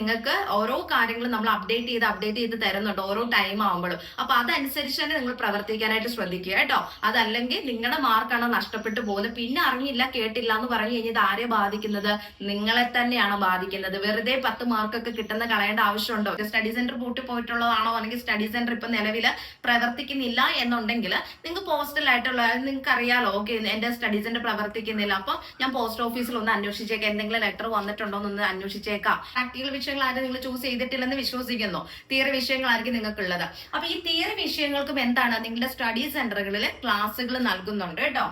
നിങ്ങൾക്ക് ഓരോ കാര്യങ്ങളും നമ്മൾ അപ്ഡേറ്റ് ചെയ്ത് അപ്ഡേറ്റ് ചെയ്ത് തരുന്നുണ്ട് ഓരോ ടൈം ആകുമ്പോഴും അപ്പൊ അതനുസരിച്ച് തന്നെ നിങ്ങൾ പ്രവർത്തിക്കാനായിട്ട് ശ്രദ്ധിക്കുക കേട്ടോ. അതല്ലെങ്കിൽ നിങ്ങളുടെ മാർക്കാണ് നഷ്ടപ്പെട്ടു പോകുന്നത്? പിന്നെ അറിഞ്ഞില്ല കേട്ടില്ല എന്ന് പറഞ്ഞു കഴിഞ്ഞാൽ ഇത് ആരെ ബാധിക്കുന്നത്? നിങ്ങളെ തന്നെയാണ് ബാധിക്കുന്നത്? വെറുതെ പത്ത് മാർക്കൊക്കെ കിട്ടുന്ന കളയേണ്ട ആവശ്യമുണ്ടോ? സ്റ്റഡി സെന്റർ പൂട്ടി പോയിട്ടുള്ളതാണോ? അല്ലെങ്കിൽ സ്റ്റഡി സെന്റർ ഇപ്പൊ നിലവിൽ പ്രവർത്തിക്കുന്നില്ല എന്നുണ്ടെങ്കിൽ നിങ്ങൾക്ക് പോസ്റ്റലായിട്ടുള്ള നിങ്ങൾക്ക് അറിയാലോ. ഓക്കെ എന്റെ സ്റ്റഡി സെന്റർ പ്രവർത്തിക്കുന്നില്ല. അപ്പൊ ഞാൻ പോസ്റ്റ് ഓഫീസിൽ ഒന്ന് അന്വേഷിച്ചേക്കാം. എന്തെങ്കിലും ലെറ്റർ വന്നിട്ടുണ്ടോ എന്നൊന്ന് അന്വേഷിച്ചേക്കാം. പ്രാക്ടിക്കൽ വിഷയങ്ങൾ ആരും നിങ്ങൾ ചൂസ് ചെയ്തിട്ടില്ലെന്ന് വിശ്വസിക്കുന്നു. തിയറി വിഷയങ്ങളായിരിക്കും നിങ്ങൾക്കുള്ളത്. അപ്പൊ ഈ തിയറി വിഷയങ്ങൾക്കും എന്താണ് നിങ്ങളുടെ സ്റ്റഡി സെന്ററുകളിൽ ക്ലാസ്സുകൾ നൽകുന്നുണ്ട് കേട്ടോ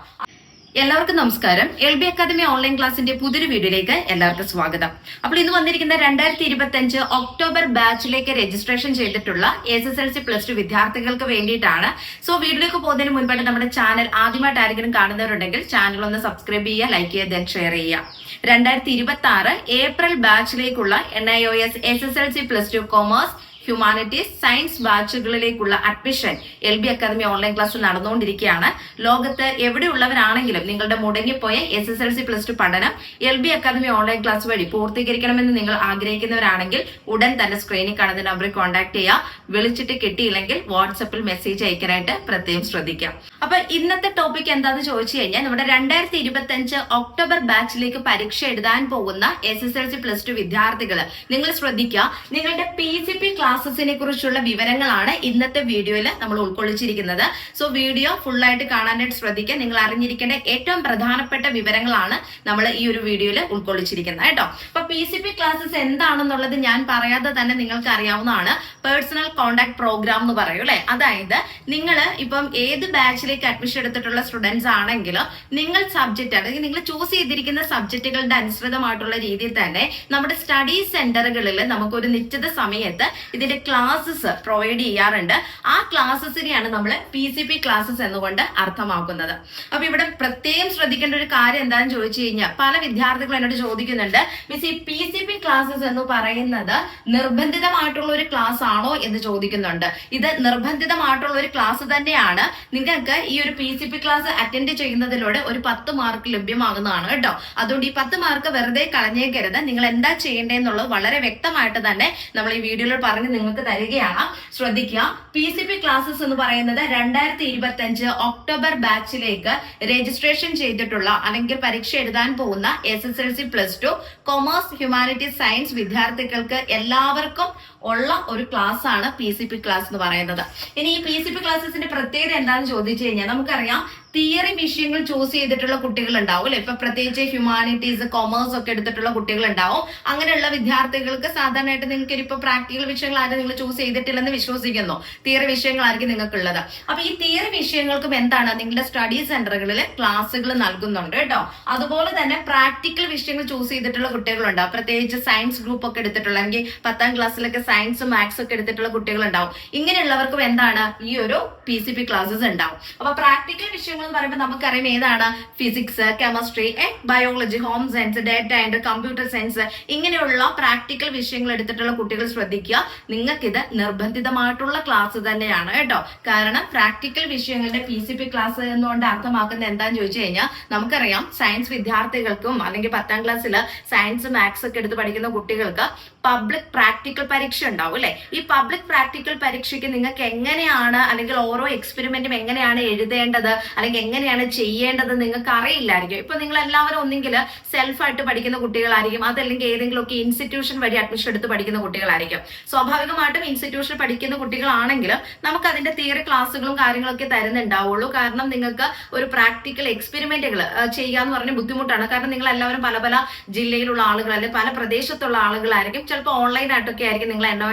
എല്ലാവർക്കും നമസ്കാരം. എൽ ബി അക്കാദമി ഓൺലൈൻ ക്ലാസിന്റെ പുതിയൊരു വീഡിയോയിലേക്ക് എല്ലാവർക്കും സ്വാഗതം. അപ്പോൾ ഇന്ന് വന്നിരിക്കുന്ന രണ്ടായിരത്തി ഇരുപത്തി അഞ്ച് ഒക്ടോബർ ബാച്ചിലേക്ക് രജിസ്ട്രേഷൻ ചെയ്തിട്ടുള്ള S S L C plus two വിദ്യാർത്ഥികൾക്ക് വേണ്ടിയിട്ടാണ്. സോ വീഡിയോയിലേക്ക് പോകുന്നതിന് മുൻപായിട്ട് നമ്മുടെ ചാനൽ ആദ്യമായിട്ട് ആരെങ്കിലും കാണുന്നവരുണ്ടെങ്കിൽ ചാനൽ ഒന്ന് സബ്സ്ക്രൈബ് ചെയ്യുക ലൈക്ക് ചെയ്യുക ദെൻ ഷെയർ ചെയ്യുക. രണ്ടായിരത്തി ഇരുപത്തി ആറ് April ബാച്ചിലേക്കുള്ള N I O S S S L C plus two commerce humanities science ബാച്ചുകളിലേക്കുള്ള admission L B academy online class നടന്നുകൊണ്ടിരിക്കുകയാണ്. ലോകത്ത് എവിടെയുള്ളവരാണെങ്കിലും നിങ്ങളുടെ മുടങ്ങിപ്പോയ S S L C plus two പഠനം L B academy online class വഴി പൂർത്തീകരിക്കണമെന്ന് നിങ്ങൾ ആഗ്രഹിക്കുന്നവരാണെങ്കിൽ ഉടൻ തന്നെ സ്ക്രീനിൽ കാണുന്ന നമ്പറിൽ കോൺടാക്ട് ചെയ്യുക. വിളിച്ചിട്ട് കിട്ടിയില്ലെങ്കിൽ വാട്സപ്പിൽ മെസ്സേജ് അയക്കാനായിട്ട് പ്രത്യേകം ശ്രദ്ധിക്കാം അപ്പൊ ഇന്നത്തെ ടോപ്പിക് എന്താന്ന് ചോദിച്ചു കഴിഞ്ഞാൽ നമ്മുടെ രണ്ടായിരത്തി ഇരുപത്തി അഞ്ച് ഒക്ടോബർ ബാച്ചിലേക്ക് പരീക്ഷ എഴുതാൻ പോകുന്ന S S L C plus two വിദ്യാർത്ഥികൾ നിങ്ങൾ ശ്രദ്ധിക്കുക. നിങ്ങളുടെ പി സി പി ക്ലാസ്സസിനെ കുറിച്ചുള്ള വിവരങ്ങളാണ് ഇന്നത്തെ വീഡിയോയിൽ നമ്മൾ ഉൾക്കൊള്ളിച്ചിരിക്കുന്നത്. സോ വീഡിയോ ഫുള്ളായിട്ട് കാണാനായിട്ട് ശ്രദ്ധിക്കുക. നിങ്ങൾ അറിഞ്ഞിരിക്കേണ്ട ഏറ്റവും പ്രധാനപ്പെട്ട വിവരങ്ങളാണ് നമ്മൾ ഈ ഒരു വീഡിയോയിൽ ഉൾക്കൊള്ളിച്ചിരിക്കുന്നത് കേട്ടോ. അപ്പൊ പി സി പി ക്ലാസ്സസ് എന്താണെന്നുള്ളത് ഞാൻ പറയാതെ തന്നെ നിങ്ങൾക്ക് അറിയാവുന്നതാണ്. പേഴ്സണൽ കോണ്ടാക്ട് പ്രോഗ്രാം എന്ന് പറയും അല്ലെ? അതായത് നിങ്ങൾ ഇപ്പം ഏത് ബാച്ചിലേക്ക് അഡ്മിഷൻ എടുത്തിട്ടുള്ള സ്റ്റുഡൻസ് ആണെങ്കിലും നിങ്ങൾ സബ്ജക്റ്റ് അല്ലെങ്കിൽ നിങ്ങൾ ചൂസ് ചെയ്തിരിക്കുന്ന സബ്ജക്റ്റുകളുടെ അനുസൃതമായിട്ടുള്ള രീതിയിൽ തന്നെ നമ്മുടെ സ്റ്റഡി സെന്ററുകളിൽ നമുക്കൊരു നിശ്ചിത സമയത്ത് ഇതിന്റെ ക്ലാസ്സസ് പ്രൊവൈഡ് ചെയ്യാറുണ്ട്. ആ ക്ലാസ്സസിനെയാണ് നമ്മൾ പി സി പി ക്ലാസ്സസ് എന്നുകൊണ്ട് അർത്ഥമാക്കുന്നത്. അപ്പൊ ഇവിടെ പ്രത്യേകം ശ്രദ്ധിക്കേണ്ട ഒരു കാര്യം എന്താണെന്ന് ചോദിച്ചു കഴിഞ്ഞാൽ പല വിദ്യാർത്ഥികളും എന്നോട് ചോദിക്കുന്നുണ്ട് മിസ് ഈ പി സി പി ക്ലാസ്സസ് എന്ന് പറയുന്നത് നിർബന്ധിതമായിട്ടുള്ള ഒരു ക്ലാസ് ആണോ എന്ന് ചോദിക്കുന്നുണ്ട്. ഇത് നിർബന്ധിതമായിട്ടുള്ള ഒരു ക്ലാസ് തന്നെയാണ്. നിങ്ങൾക്ക് ഈ ഒരു P C P class attend ചെയ്യുന്നതിലൂടെ ഒരു പത്ത് മാർക്ക് ലഭ്യമാകുന്നതാണ് കേട്ടോ. അതുകൊണ്ട് ഈ പത്ത് മാർക്ക് വെറുതെ കളഞ്ഞേക്കരുത്. നിങ്ങൾ എന്താ ചെയ്യേണ്ടതെന്നുള്ളത് വളരെ വ്യക്തമായിട്ട് തന്നെ നമ്മൾ ഈ വീഡിയോയിൽ പറഞ്ഞ് നിങ്ങൾക്ക് തരികയാണ്. ശ്രദ്ധിക്കുക. പി സി പി ക്ലാസ്സസ് എന്ന് പറയുന്നത് രണ്ടായിരത്തി ഇരുപത്തി അഞ്ച് ഒക്ടോബർ ബാച്ചിലേക്ക് രജിസ്ട്രേഷൻ ചെയ്തിട്ടുള്ള അല്ലെങ്കിൽ പരീക്ഷ എഴുതാൻ പോകുന്ന S S L C plus two commerce humanity science വിദ്യാർത്ഥികൾക്ക് എല്ലാവർക്കും ഉള്ള ഒരു ക്ലാസ് ആണ് പി സി പി ക്ലാസ് എന്ന് പറയുന്നത്. ഇനി ഈ പി സി പി ക്ലാസ്സസിന്റെ പ്രത്യേകത എന്താണെന്ന് ചോദിച്ചു കഴിഞ്ഞാൽ നമുക്കറിയാം തിയറി വിഷയങ്ങൾ ചൂസ് ചെയ്തിട്ടുള്ള കുട്ടികൾ ഉണ്ടാവും അല്ലെ? ഇപ്പൊ പ്രത്യേകിച്ച് ഹ്യൂമാനിറ്റീസ് കൊമേഴ്സ് ഒക്കെ എടുത്തിട്ടുള്ള കുട്ടികൾ ഉണ്ടാവും അങ്ങനെയുള്ള വിദ്യാർത്ഥികൾക്ക് സാധാരണയായിട്ട് നിങ്ങൾക്ക് ഇപ്പൊ പ്രാക്ടിക്കൽ വിഷയങ്ങൾ ആരും നിങ്ങൾ ചൂസ് ചെയ്തിട്ടില്ലെന്ന് വിശ്വസിക്കുന്നു. തിയറി വിഷയങ്ങളായിരിക്കും നിങ്ങൾക്കുള്ളത്. അപ്പൊ ഈ തിയറി വിഷയങ്ങൾക്കും എന്താണ് നിങ്ങളുടെ സ്റ്റഡി സെന്ററുകളിൽ ക്ലാസ്സുകൾ നൽകുന്നുണ്ട് കേട്ടോ. അതുപോലെ തന്നെ പ്രാക്ടിക്കൽ വിഷയങ്ങൾ ചൂസ് ചെയ്തിട്ടുള്ള കുട്ടികളുണ്ടാവും. പ്രത്യേകിച്ച് സയൻസ് ഗ്രൂപ്പ് ഒക്കെ എടുത്തിട്ടുള്ള അല്ലെങ്കിൽ പത്താം ക്ലാസ്സിലൊക്കെ സയൻസ് മാത്സ് ഒക്കെ എടുത്തിട്ടുള്ള കുട്ടികളുണ്ടാവും. ഇങ്ങനെയുള്ളവർക്കും എന്താണ്? ഈ ഒരു പി സി പി ക്ലാസ്സസ് ഉണ്ടാവും. അപ്പൊ പ്രാക്ടിക്കൽ വിഷയങ്ങൾ എന്ന് പറയുമ്പോൾ നമുക്കറിയാം ഏതാണ്? Physics chemistry biology home science data and computer science ഇങ്ങനെയുള്ള പ്രാക്ടിക്കൽ വിഷയങ്ങൾ എടുത്തിട്ടുള്ള കുട്ടികൾ ശ്രദ്ധിക്കുക. നിങ്ങൾക്കിത് നിർബന്ധിതമായിട്ടുള്ള ക്ലാസ് തന്നെയാണ് കേട്ടോ. കാരണം പ്രാക്ടിക്കൽ വിഷയങ്ങളുടെ പി സി പി ക്ലാസ് എന്നുകൊണ്ട് അർത്ഥമാക്കുന്നത് എന്താന്ന് ചോദിച്ചു കഴിഞ്ഞാൽ നമുക്കറിയാം സയൻസ് വിദ്യാർത്ഥികൾക്കും അല്ലെങ്കിൽ പത്താം ക്ലാസ്സിൽ സയൻസ് മാത്സ് ഒക്കെ എടുത്ത് പഠിക്കുന്ന കുട്ടികൾക്ക് പബ്ലിക് പ്രാക്ടിക്കൽ പരീക്ഷ ഉണ്ടാവും അല്ലെ? ഈ പബ്ലിക് പ്രാക്ടിക്കൽ പരീക്ഷയ്ക്ക് നിങ്ങൾക്ക് എങ്ങനെയാണ് അല്ലെങ്കിൽ ഓരോ എക്സ്പെരിമെന്റും എങ്ങനെയാണ് എഴുതേണ്ടത് അല്ലെങ്കിൽ എങ്ങനെയാണ് ചെയ്യേണ്ടത് നിങ്ങൾക്ക് അറിയില്ലായിരിക്കും. ഇപ്പൊ നിങ്ങൾ എല്ലാവരും ഒന്നെങ്കിൽ സെൽഫായിട്ട് പഠിക്കുന്ന കുട്ടികളായിരിക്കും അതല്ലെങ്കിൽ ഏതെങ്കിലും ഒക്കെ ഇൻസ്റ്റിറ്റ്യൂഷൻ വഴി അഡ്മിഷൻ എടുത്ത് പഠിക്കുന്ന കുട്ടികളായിരിക്കും. സ്വാഭാവികമായിട്ടും ഇൻസ്റ്റിറ്റ്യൂഷൻ പഠിക്കുന്ന കുട്ടികളാണെങ്കിൽ നമുക്ക് അതിന്റെ തിയറി ക്ലാസ്സുകളും കാര്യങ്ങളൊക്കെ തരുന്നുണ്ടാവുള്ളൂ. കാരണം നിങ്ങൾക്ക് ഒരു പ്രാക്ടിക്കൽ എക്സ്പെരിമെന്റുകൾ ചെയ്യാന്ന് പറഞ്ഞ ബുദ്ധിമുട്ടാണ്. കാരണം നിങ്ങൾ എല്ലാവരും പല പല ജില്ലയിലുള്ള ആളുകൾ അല്ലെങ്കിൽ പല പ്രദേശത്തുള്ള ആളുകളായിരിക്കും ചിലപ്പോൾ ഓൺലൈൻ ആയിട്ടൊക്കെ ആയിരിക്കും നിങ്ങൾ എൻ ഒ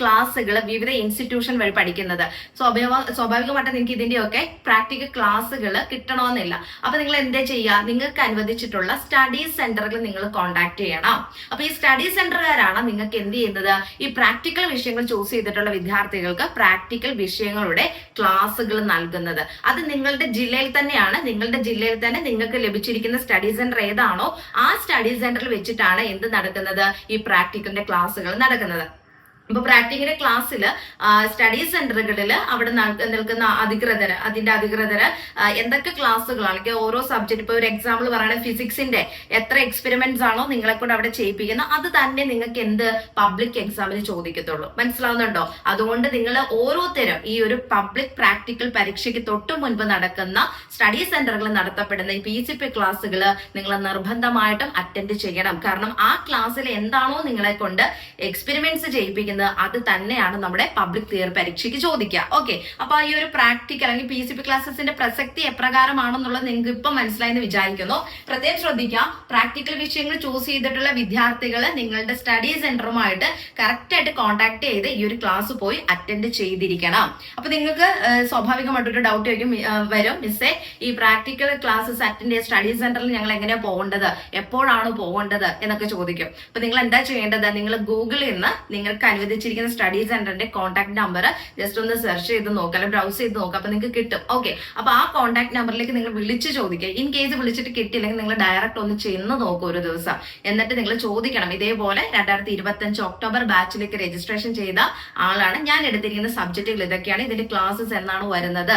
ക്ലാസ്സുകൾ വിവിധ ഇൻസ്റ്റിറ്റ്യൂഷൻ വഴി പഠിക്കുന്നത്. സ്വാഭാവിക സ്വാഭാവികമായിട്ട് നിങ്ങൾക്ക് ഇതിന്റെയൊക്കെ പ്രാക്ടിക്കൽ ക്ലാസ്സുകൾ കിട്ടണമെന്നില്ല അപ്പൊ നിങ്ങൾ എന്താ ചെയ്യുക? നിങ്ങൾക്ക് അനുവദിച്ചിട്ടുള്ള സ്റ്റഡി സെന്ററുകൾ നിങ്ങൾ കോൺടാക്ട് ചെയ്യണം. അപ്പൊ ഈ സ്റ്റഡി സെന്ററുകാരാണ് നിങ്ങൾക്ക് എന്ത് ചെയ്യുന്നത്? ഈ പ്രാക്ടിക്കൽ വിഷയങ്ങൾ ചൂസ് ചെയ്തിട്ടുള്ള വിദ്യാർത്ഥികൾക്ക് പ്രാക്ടിക്കൽ വിഷയങ്ങളുടെ ക്ലാസ്സുകൾ നൽകുന്നത്. അത് നിങ്ങളുടെ ജില്ലയിൽ തന്നെയാണ്. നിങ്ങളുടെ ജില്ലയിൽ തന്നെ നിങ്ങൾക്ക് ലഭിച്ചിരിക്കുന്ന സ്റ്റഡി സെന്റർ ഏതാണോ ആ സ്റ്റഡി സെന്ററിൽ വെച്ചിട്ടാണ് എന്ത് നടക്കുന്നത്? ഈ പ്രാക്ടിക്കലിന്റെ ക്ലാസ്സുകൾ നടക്കുന്നത്. അപ്പൊ പ്രാക്ടിക്കിന്റെ ക്ലാസ്സിൽ സ്റ്റഡി സെന്ററുകളിൽ അവിടെ നിൽക്കുന്ന അധികൃതർ അതിന്റെ അധികൃതർ എന്തൊക്കെ ക്ലാസ്സുകളാണ്? ഓരോ സബ്ജക്ട് ഇപ്പൊ ഒരു എക്സാമ്പിൾ പറയുന്നത് ഫിസിക്സിന്റെ എത്ര എക്സ്പെരിമെന്റ്സ് ആണോ നിങ്ങളെ കൊണ്ട് അവിടെ ചെയ്യിപ്പിക്കുന്നത്? അത് തന്നെ നിങ്ങൾക്ക് എന്ത് പബ്ലിക് എക്സാമിന് ചോദിക്കത്തുള്ളൂ. മനസ്സിലാവുന്നുണ്ടോ? അതുകൊണ്ട് നിങ്ങൾ ഓരോരുത്തരും ഈ ഒരു പബ്ലിക് പ്രാക്ടിക്കൽ പരീക്ഷയ്ക്ക് തൊട്ട് മുൻപ് നടക്കുന്ന സ്റ്റഡി സെന്ററുകളിൽ നടത്തപ്പെടുന്ന ഈ പി സി പി ക്ലാസ്സുകൾ നിങ്ങൾ നിർബന്ധമായിട്ടും അറ്റൻഡ് ചെയ്യണം. കാരണം ആ ക്ലാസ്സിൽ എന്താണോ നിങ്ങളെ കൊണ്ട് എക്സ്പെരിമെന്റ്സ് ചെയ്യിപ്പിക്കുന്നത് അത് തന്നെയാണ് നമ്മുടെ പബ്ലിക് തിയറി പരീക്ഷയ്ക്ക് ചോദിക്കുക. ഓക്കെ അപ്പൊ ഈ ഒരു പ്രാക്ടിക്കൽ അല്ലെങ്കിൽ പി സി പി ക്ലാസ്സസിന്റെ പ്രസക്തി എപ്രകാരമാണെന്നുള്ളത് നിങ്ങൾക്ക് ഇപ്പം മനസ്സിലായെന്ന് വിചാരിക്കുന്നു. പ്രത്യേകം ശ്രദ്ധിക്കുക. പ്രാക്ടിക്കൽ വിഷയങ്ങൾ ചൂസ് ചെയ്തിട്ടുള്ള വിദ്യാർത്ഥികൾ നിങ്ങളുടെ സ്റ്റഡി സെന്ററുമായിട്ട് കറക്റ്റ് ആയിട്ട് കോൺടാക്ട് ചെയ്ത് ഈ ഒരു ക്ലാസ് പോയി അറ്റൻഡ് ചെയ്തിരിക്കണം. അപ്പൊ നിങ്ങൾക്ക് സ്വാഭാവികമായിട്ടൊരു ഡൗട്ട് ചോദിക്കും വരും. മിസ്സേ ഈ പ്രാക്ടിക്കൽ ക്ലാസ്സസ് അറ്റൻഡ് ചെയ്ത സ്റ്റഡി സെന്ററിൽ ഞങ്ങൾ എങ്ങനെയാ പോകേണ്ടത്? എപ്പോഴാണ് പോകേണ്ടത്? എന്നൊക്കെ ചോദിക്കും. അപ്പൊ നിങ്ങൾ എന്താ ചെയ്യേണ്ടത്? നിങ്ങൾ ഗൂഗിളിൽ നിന്ന് നിങ്ങൾക്ക് അനുവദിച്ചിരിക്കുന്ന സ്റ്റഡി സെന്ററിന്റെ കോൺടാക്ട് നമ്പർ ജസ്റ്റ് ഒന്ന് സെർച്ച് ചെയ്ത് നോക്കുക അല്ലെങ്കിൽ ബ്രൗസ് ചെയ്ത് നോക്കുക അപ്പൊ നിങ്ങൾക്ക് കിട്ടും. ഓക്കെ അപ്പൊ ആ കോൺടാക്ട് നമ്പറിലേക്ക് നിങ്ങൾ വിളിച്ച് ചോദിക്കുക. ഇൻ കേസ് വിളിച്ചിട്ട് കിട്ടിയില്ലെങ്കിൽ നിങ്ങൾ ഡയറക്റ്റ് ഒന്ന് ചെന്ന് നോക്കുക ഒരു ദിവസം. എന്നിട്ട് നിങ്ങൾ ചോദിക്കണം. ഇതേപോലെ രണ്ടായിരത്തി ഇരുപത്തി അഞ്ച് ഒക്ടോബർ ബാച്ചിലേക്ക് രജിസ്ട്രേഷൻ ചെയ്ത ആളാണ്. ഞാൻ എടുത്തിരിക്കുന്ന സബ്ജക്റ്റുകൾ ഇതൊക്കെയാണ്. ഇതിന്റെ ക്ലാസ്സസ് എന്നാണ് വരുന്നത്.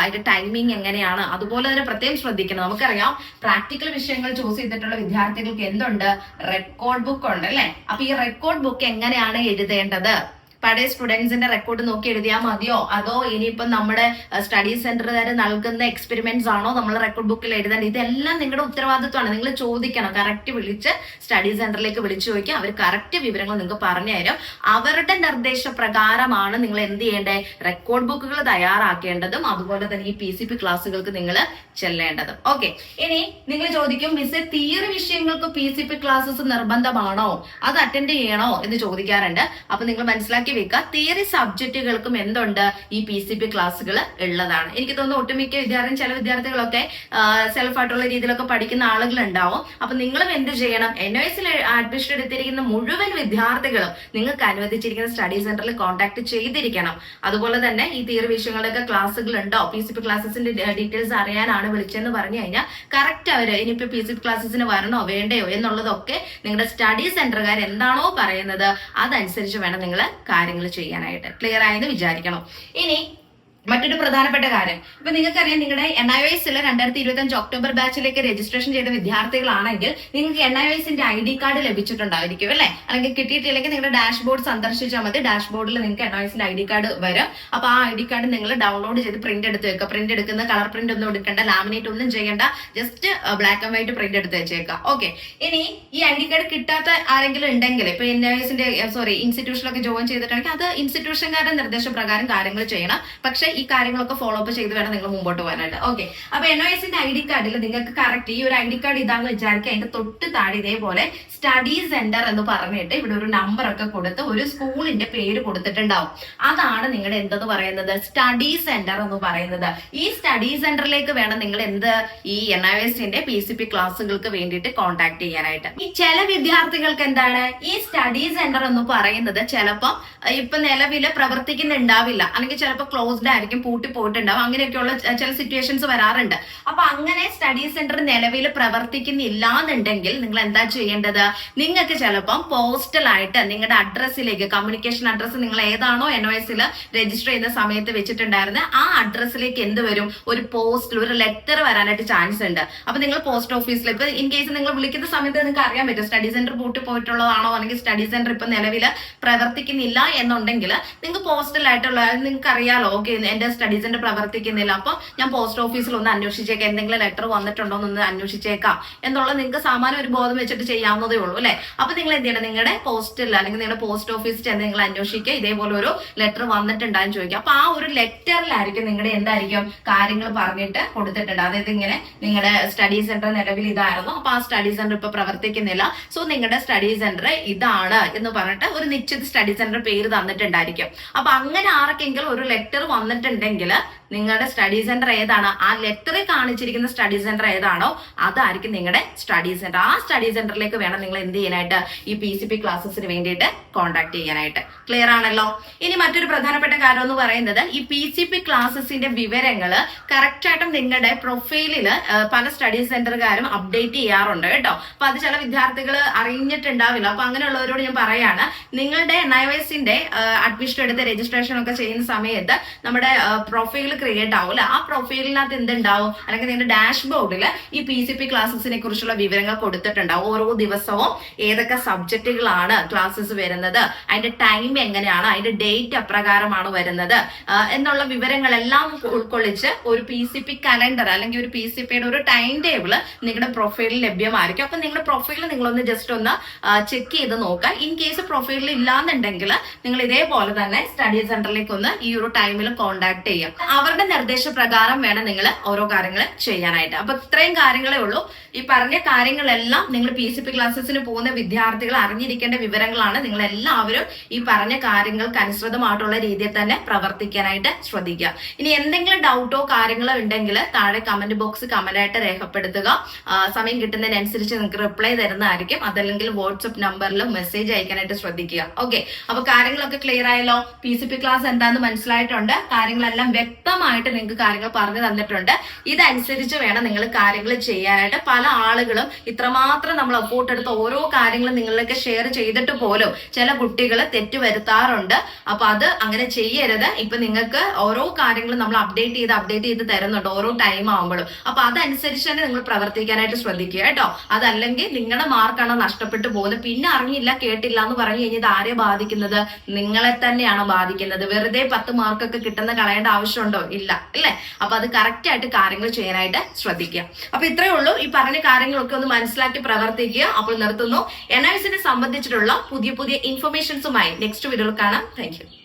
അതിന്റെ ടൈമിംഗ് എങ്ങനെയാണ്? അതുപോലെ തന്നെ പ്രത്യേകം ശ്രദ്ധിക്കണം. നമുക്കറിയാം പ്രാക്ടിക്കൽ വിഷയങ്ങൾ ചൂസ് ചെയ്തിട്ടുള്ള വിദ്യാർത്ഥികൾക്ക് എന്തുണ്ട്? റെക്കോർഡ് ബുക്ക് ഉണ്ട് അല്ലെ? അപ്പൊ ഈ റെക്കോർഡ് ബുക്ക് എങ്ങനെയാണ് എഴുതേണ്ടത്? വേണ്ടത് പഴയ സ്റ്റുഡൻസിന്റെ റെക്കോർഡ് നോക്കി എഴുതിയാൽ മതിയോ? അതോ ഇനിയിപ്പം നമ്മുടെ സ്റ്റഡി സെന്ററുകാർ നൽകുന്ന എക്സ്പെരിമെന്റ്സ് ആണോ നമ്മൾ റെക്കോർഡ് ബുക്കിൽ എഴുതാൻ ഇതെല്ലാം നിങ്ങളുടെ ഉത്തരവാദിത്വമാണ്. നിങ്ങൾ ചോദിക്കണം. കറക്റ്റ് വിളിച്ച് സ്റ്റഡി സെന്ററിലേക്ക് വിളിച്ചു ചോദിക്കുക അവർ കറക്റ്റ് വിവരങ്ങൾ നിങ്ങൾക്ക് പറഞ്ഞു തരും. അവരുടെ നിർദ്ദേശപ്രകാരമാണ് നിങ്ങൾ എന്ത് ചെയ്യേണ്ടത് റെക്കോർഡ് ബുക്കുകൾ തയ്യാറാക്കേണ്ടതും അതുപോലെ തന്നെ ഈ പി സി പി ക്ലാസ്സുകൾക്ക് നിങ്ങൾ ചെല്ലേണ്ടതും. ഓക്കെ ഇനി നിങ്ങൾ ചോദിക്കും മിസ് തിയറി വിഷയങ്ങൾക്ക് പി സി പി ക്ലാസ്സസ് നിർബന്ധമാണോ? അത് അറ്റൻഡ് ചെയ്യണോ? എന്ന് ചോദിക്കാറുണ്ട്. അപ്പൊ നിങ്ങൾ മനസ്സിലാക്കി വെക്കുക തിയറി സബ്ജക്റ്റുകൾക്കും എന്തുണ്ട് ഈ പി സി പി ക്ലാസ്സുകൾ ഉള്ളതാണ്. എനിക്ക് തോന്നുന്നു ഒട്ടുമിക്ക വിദ്യാർത്ഥി ചില വിദ്യാർത്ഥികളൊക്കെ സെൽഫ് ആയിട്ടുള്ള രീതിയിലൊക്കെ പഠിക്കുന്ന ആളുകൾ ഉണ്ടാവും അപ്പൊ നിങ്ങളും എന്ത് ചെയ്യണം? എൻ ഒ എസിൽ അഡ്മിഷൻ എടുത്തിരിക്കുന്ന മുഴുവൻ വിദ്യാർത്ഥികളും നിങ്ങൾക്ക് അനുവദിച്ചിരിക്കുന്ന സ്റ്റഡി സെന്ററിൽ കോൺടാക്ട് ചെയ്തിരിക്കണം. അതുപോലെ തന്നെ ഈ തിയറി വിഷയങ്ങളുടെയൊക്കെ ക്ലാസ്സുകൾ ഉണ്ടോ? പി സി പി ക്ലാസ്സസിന്റെ ഡീറ്റെയിൽസ് അറിയാനാണ് വിളിച്ചതെന്ന് പറഞ്ഞു കഴിഞ്ഞാൽ കറക്റ്റ് അവർ ഇനിയിപ്പോ പി സി പി ക്ലാസ്സസിന് വരണോ വേണ്ടയോ എന്നുള്ളതൊക്കെ നിങ്ങളുടെ സ്റ്റഡി സെന്ററുകാർ എന്താണോ പറയുന്നത് അതനുസരിച്ച് വേണം നിങ്ങൾ കാര്യങ്ങൾ ചെയ്യാനായിട്ട് ക്ലിയർ ആയെന്ന് വിചാരിക്കണം. ഇനി മറ്റൊരു പ്രധാനപ്പെട്ട കാര്യം. ഇപ്പൊ നിങ്ങൾക്കറിയാം നിങ്ങളുടെ എൻ ഐ എസിൽ രണ്ടായിരത്തി ഇരുപത്തി അഞ്ച് ഒക്ടോബർ ബാച്ചിലേക്ക് രജിസ്ട്രേഷൻ ചെയ്ത വിദ്യാർത്ഥികളാണെങ്കിൽ നിങ്ങൾക്ക് എൻ ഐ എസിന്റെ ഐ ഡി കാർഡ് ലഭിച്ചിട്ടുണ്ടായിരിക്കും അല്ലെ? അല്ലെങ്കിൽ കിട്ടിയിട്ടില്ലെങ്കിൽ നിങ്ങളുടെ ഡാഷ്ബോർഡ് സന്ദർശിച്ചാൽ മതി. ഡാഷ്ബോർഡിൽ നിങ്ങൾക്ക് എൻ ഐ എസിന്റെ ഐ ഡി കാർഡ് വരും. അപ്പൊ ആ ഐ ഡി കാർഡ് നിങ്ങൾ ഡൗൺലോഡ് ചെയ്ത് പ്രിന്റ് എടുത്ത് വെക്കുക. പ്രിന്റ് എടുക്കുന്ന കളർ പ്രിന്റ് ഒന്നും എടുക്കേണ്ട ലാമിനേറ്റ് ഒന്നും ചെയ്യേണ്ട just black and white print എടുത്ത് വെച്ചേക്കുക. ഓക്കെ. ഇനി ഈ ഐ ഡി കാർഡ് കിട്ടാത്ത ആരെങ്കിലും ഉണ്ടെങ്കിൽ ഇപ്പൊ എൻ ഐ എസിന്റെ സോറി ഇൻസ്റ്റിറ്റ്യൂഷനിലൊക്കെ ജോയിൻ ചെയ്തിട്ടുണ്ടെങ്കിൽ അത് ഇൻസ്റ്റിറ്റ്യൂഷൻകാരുടെ നിർദ്ദേശപ്രകാരം കാര്യങ്ങൾ ചെയ്യണം. പക്ഷെ ഈ കാര്യങ്ങളൊക്കെ ഫോളോ അപ്പ് ചെയ്ത് വേണം നിങ്ങൾ മുമ്പോട്ട് പോകാനായിട്ട്. ഓക്കെ അപ്പൊ എൻ ഒ എസിന്റെ ഐ ഡി കാർഡിൽ നിങ്ങൾക്ക് കറക്റ്റ് ഈ ഒരു ഐ ഡി കാർഡ് ഇതാന്ന് വിചാരിക്കുക അതിന്റെ തൊട്ട് താഴെ ഇതേപോലെ സ്റ്റഡി സെന്റർ എന്ന് പറഞ്ഞിട്ട് ഇവിടെ ഒരു നമ്പർ ഒക്കെ കൊടുത്ത് ഒരു സ്കൂളിന്റെ പേര് കൊടുത്തിട്ടുണ്ടാവും. അതാണ് നിങ്ങളുടെ എന്തെന്ന് പറയുന്നത്? സ്റ്റഡി സെന്റർ എന്ന് പറയുന്നത്. ഈ സ്റ്റഡി സെന്ററിലേക്ക് വേണം നിങ്ങൾ എന്ത് ഈ എൻ ഐ എസിന്റെ പി സി പി ക്ലാസ്സുകൾക്ക് വേണ്ടിയിട്ട് കോൺടാക്ട് ചെയ്യാനായിട്ട്. ഈ ചില വിദ്യാർത്ഥികൾക്ക് എന്താണ്? ഈ സ്റ്റഡി സെന്റർ എന്ന് പറയുന്നത് ചിലപ്പോൾ ഇപ്പൊ നിലവിൽ പ്രവർത്തിക്കുന്നുണ്ടാവില്ല. അല്ലെങ്കിൽ ചിലപ്പോൾ ക്ലോസ്ഡ് ആയിരിക്കും പൂട്ടി പോയിട്ടുണ്ടാവും. അങ്ങനെയൊക്കെയുള്ള ചില സിറ്റുവേഷൻസ് വരാറുണ്ട്. അപ്പൊ അങ്ങനെ സ്റ്റഡി സെന്റർ നിലവിൽ പ്രവർത്തിക്കുന്നില്ല എന്നുണ്ടെങ്കിൽ നിങ്ങൾ എന്താ ചെയ്യേണ്ടത്? നിങ്ങൾക്ക് ചിലപ്പം പോസ്റ്റലായിട്ട് നിങ്ങളുടെ അഡ്രസ്സിലേക്ക് കമ്മ്യൂണിക്കേഷൻ അഡ്രസ്സ് നിങ്ങൾ ഏതാണോ എൻ ഒ രജിസ്റ്റർ ചെയ്യുന്ന സമയത്ത് വെച്ചിട്ടുണ്ടായിരുന്നത് ആ അഡ്രസ്സിലേക്ക് എന്ത് വരും? ഒരു പോസ്റ്റിൽ ഒരു ലെറ്റർ വരാനായിട്ട് ചാൻസ് ഉണ്ട്. അപ്പൊ നിങ്ങൾ പോസ്റ്റ് ഓഫീസിൽ ഇപ്പൊ ഇൻ കേസ് നിങ്ങൾ വിളിക്കുന്ന സമയത്ത് നിങ്ങൾക്ക് അറിയാൻ പറ്റും. സ്റ്റഡി സെന്റർ പൂട്ടി പോയിട്ടുള്ളതാണോ? അല്ലെങ്കിൽ സ്റ്റഡി സെന്റർ ഇപ്പൊ നിലവിൽ പ്രവർത്തിക്കുന്നില്ല എന്നുണ്ടെങ്കിൽ നിങ്ങൾക്ക് പോസ്റ്റലായിട്ടുള്ള നിങ്ങൾക്ക് അറിയാലോ ഓക്കെ എന്റെ സ്റ്റഡി സെന്റർ പ്രവർത്തിക്കുന്നില്ല. അപ്പൊ ഞാൻ പോസ്റ്റ് ഓഫീസിൽ ഒന്ന് അന്വേഷിച്ചേക്കാം. എന്തെങ്കിലും ലെറ്റർ വന്നിട്ടുണ്ടോ എന്ന് അന്വേഷിച്ചേക്കാം. എന്നുള്ള നിങ്ങൾക്ക് സാമാന്യം ഒരു ബോധം വെച്ചിട്ട് ചെയ്യാവുന്നതേ ഉള്ളൂ അല്ലെ? അപ്പൊ നിങ്ങൾ എന്ത് ചെയ്യണം? നിങ്ങളുടെ പോസ്റ്റിൽ അല്ലെങ്കിൽ നിങ്ങളുടെ പോസ്റ്റ് ഓഫീസിൽ ചെന്ന് നിങ്ങൾ അന്വേഷിക്കുക. ഇതേപോലെ ഒരു ലെറ്റർ വന്നിട്ടുണ്ടാന്ന് ചോദിക്കുക. അപ്പൊ ആ ഒരു ലെറ്ററിലായിരിക്കും നിങ്ങളുടെ എന്തായിരിക്കും കാര്യങ്ങൾ പറഞ്ഞിട്ട് കൊടുത്തിട്ടുണ്ട്. അതായത് ഇങ്ങനെ നിങ്ങളുടെ സ്റ്റഡി സെന്റർ നിലവിൽ ഇതായിരുന്നു. അപ്പൊ ആ സ്റ്റഡി സെന്റർ ഇപ്പൊ പ്രവർത്തിക്കുന്നില്ല. സോ നിങ്ങളുടെ സ്റ്റഡി സെന്റർ ഇതാണ് എന്ന് പറഞ്ഞിട്ട് ഒരു നിശ്ചിത സ്റ്റഡി സെന്റർ പേര് തന്നിട്ടുണ്ടായിരിക്കും. അപ്പൊ അങ്ങനെ ആർക്കെങ്കിലും ഒരു ലെറ്റർ വന്നിട്ടുണ്ടെങ്കിൽ നിങ്ങളുടെ സ്റ്റഡി സെന്റർ ഏതാണ്? ആ ലെറ്ററിൽ കാണിച്ചിരിക്കുന്ന സ്റ്റഡി സെന്റർ ഏതാണോ അതായിരിക്കും നിങ്ങളുടെ സ്റ്റഡി സെന്റർ ആ സ്റ്റഡി സെന്ററിലേക്ക് വേണം നിങ്ങൾ എന്ത് ചെയ്യാനായിട്ട് ഈ പി സി പി ക്ലാസ്സസിന് വേണ്ടിയിട്ട് കോൺടാക്ട് ചെയ്യാനായിട്ട്. ക്ലിയർ ആണല്ലോ? ഇനി മറ്റൊരു പ്രധാനപ്പെട്ട കാര്യം എന്ന് പറയുന്നത് ഈ പി സി പി ക്ലാസ്സസിന്റെ വിവരങ്ങൾ കറക്റ്റ് ആയിട്ടും നിങ്ങളുടെ പ്രൊഫൈലിൽ പല സ്റ്റഡി സെന്ററുകാരും അപ്ഡേറ്റ് ചെയ്യാറുണ്ട് കേട്ടോ. അപ്പൊ അത് ചില വിദ്യാർത്ഥികൾ അറിഞ്ഞിട്ടുണ്ടാവില്ല. അപ്പൊ അങ്ങനെയുള്ളവരോട് ഞാൻ പറയാണ് നിങ്ങളുടെ എൻ ഐ എസിന്റെ അഡ്മിഷൻ എടുത്ത് രജിസ്ട്രേഷൻ ഒക്കെ ചെയ്യുന്ന സമയത്ത് നമ്മുടെ പ്രൊഫൈൽ ക്രിയേറ്റ് ആവില്ല ആ പ്രൊഫൈലിനകത്ത് എന്തുണ്ടാവും? അല്ലെങ്കിൽ നിങ്ങളുടെ ഡാഷ്ബോർഡിൽ ഈ പി സി പി ക്ലാസ്സസിനെ കുറിച്ചുള്ള വിവരങ്ങൾ കൊടുത്തിട്ടുണ്ടാവും. ഓരോ ദിവസവും ഏതൊക്കെ സബ്ജക്റ്റുകളാണ് ക്ലാസ്സസ് വരുന്നത്? അതിന്റെ ടൈം എങ്ങനെയാണ്? അതിന്റെ ഡേറ്റ് അപ്രകാരമാണ് വരുന്നത്? എന്നുള്ള വിവരങ്ങളെല്ലാം ഉൾക്കൊള്ളിച്ച് ഒരു പി സി പി കലണ്ടർ അല്ലെങ്കിൽ ഒരു പി സി പിയുടെ ഒരു ടൈം ടേബിൾ നിങ്ങളുടെ പ്രൊഫൈലിൽ ലഭ്യമായിരിക്കും. അപ്പൊ നിങ്ങളുടെ പ്രൊഫൈൽ നിങ്ങളൊന്ന് ജസ്റ്റ് ഒന്ന് ചെക്ക് ചെയ്ത് നോക്കുക. ഇൻ കേസ് പ്രൊഫൈലിൽ ഇല്ലാന്നുണ്ടെങ്കിൽ നിങ്ങൾ ഇതേപോലെ തന്നെ സ്റ്റഡി സെന്ററിലേക്ക് ഒന്ന് ഈ ഒരു ടൈമിൽ കോൺടാക്ട് ചെയ്യാം. അവരുടെ നിർദ്ദേശപ്രകാരം വേണം നിങ്ങൾ ഓരോ കാര്യങ്ങൾ ചെയ്യാനായിട്ട്. അപ്പൊ ഇത്രയും കാര്യങ്ങളേ ഉള്ളൂ. ഈ പറഞ്ഞ കാര്യങ്ങളെല്ലാം നിങ്ങൾ പി സി പി ക്ലാസ്സസിന് പോകുന്ന വിദ്യാർത്ഥികൾ അറിഞ്ഞിരിക്കേണ്ട വിവരങ്ങളാണ് നിങ്ങൾ എല്ലാവരും ഈ പറഞ്ഞ കാര്യങ്ങൾക്ക് അനുസൃതമായിട്ടുള്ള രീതിയിൽ തന്നെ പ്രവർത്തിക്കാനായിട്ട് ശ്രദ്ധിക്കുക. ഇനി എന്തെങ്കിലും ഡൗട്ടോ കാര്യങ്ങളോ ഉണ്ടെങ്കിൽ താഴെ കമന്റ് ബോക്സ് കമന്റായിട്ട് രേഖപ്പെടുത്തുക. സമയം കിട്ടുന്നതിനനുസരിച്ച് നിങ്ങൾക്ക് റിപ്ലൈ തരുന്നതായിരിക്കും. അതല്ലെങ്കിൽ വാട്സപ്പ് നമ്പറിൽ മെസ്സേജ് അയക്കാനായിട്ട് ശ്രദ്ധിക്കുക. ഓക്കെ അപ്പൊ കാര്യങ്ങളൊക്കെ ക്ലിയർ ആയല്ലോ? പി സി പി ക്ലാസ് എന്താന്ന് മനസ്സിലായിട്ടുണ്ട്? കാര്യങ്ങളെല്ലാം വ്യക്തമായിട്ട് നിങ്ങൾക്ക് കാര്യങ്ങൾ പറഞ്ഞു തന്നിട്ടുണ്ട്. ഇതനുസരിച്ച് വേണം നിങ്ങൾ കാര്യങ്ങൾ ചെയ്യാനായിട്ട്. പല ആളുകളും ഇത്രമാത്രം നമ്മൾ അപ്പോർട്ട് എടുത്ത് ഓരോ കാര്യങ്ങളും നിങ്ങളിലേക്ക് ഷെയർ ചെയ്തിട്ട് പോലും ചില കുട്ടികൾ തെറ്റ് വരുത്താറുണ്ട്. അപ്പൊ അത് അങ്ങനെ ചെയ്യരുത്. ഇപ്പൊ നിങ്ങൾക്ക് ഓരോ കാര്യങ്ങളും നമ്മൾ അപ്ഡേറ്റ് ചെയ്ത് അപ്ഡേറ്റ് ചെയ്ത് തരുന്നുണ്ട് ഓരോ ടൈം ആകുമ്പോഴും അപ്പൊ അതനുസരിച്ച് തന്നെ നിങ്ങൾ പ്രവർത്തിക്കാനായിട്ട് ശ്രദ്ധിക്കുക കേട്ടോ. അതല്ലെങ്കിൽ നിങ്ങളുടെ മാർക്കാണ് നഷ്ടപ്പെട്ടു പോകുന്നത്. പിന്നെ അറിഞ്ഞില്ല കേട്ടില്ല എന്ന് പറഞ്ഞു കഴിഞ്ഞാൽ ഇത് ആരെ ബാധിക്കുന്നത്? നിങ്ങളെ തന്നെയാണ് ബാധിക്കുന്നത്? വെറുതെ പത്ത് മാർക്കൊക്കെ കിട്ടുന്ന കളയേണ്ട ആവശ്യമുണ്ടോ? ഇല്ല അല്ലേ? അപ്പൊ അത് കറക്റ്റ് ആയിട്ട് കാര്യങ്ങൾ ചെയ്യാനായിട്ട് ശ്രദ്ധിക്കുക. അപ്പൊ ഇത്രയേ ഉള്ളൂ. ഈ പറഞ്ഞ കാര്യങ്ങളൊക്കെ ഒന്ന് മനസ്സിലാക്കി പ്രവർത്തിക്കുക. അപ്പോൾ നിർത്തുന്നു. എൻ സംബന്ധിച്ചിട്ടുള്ള പുതിയ പുതിയ ഇൻഫർമേഷൻസുമായി നെക്സ്റ്റ് വീഡിയോയിൽ കാണാം. താങ്ക്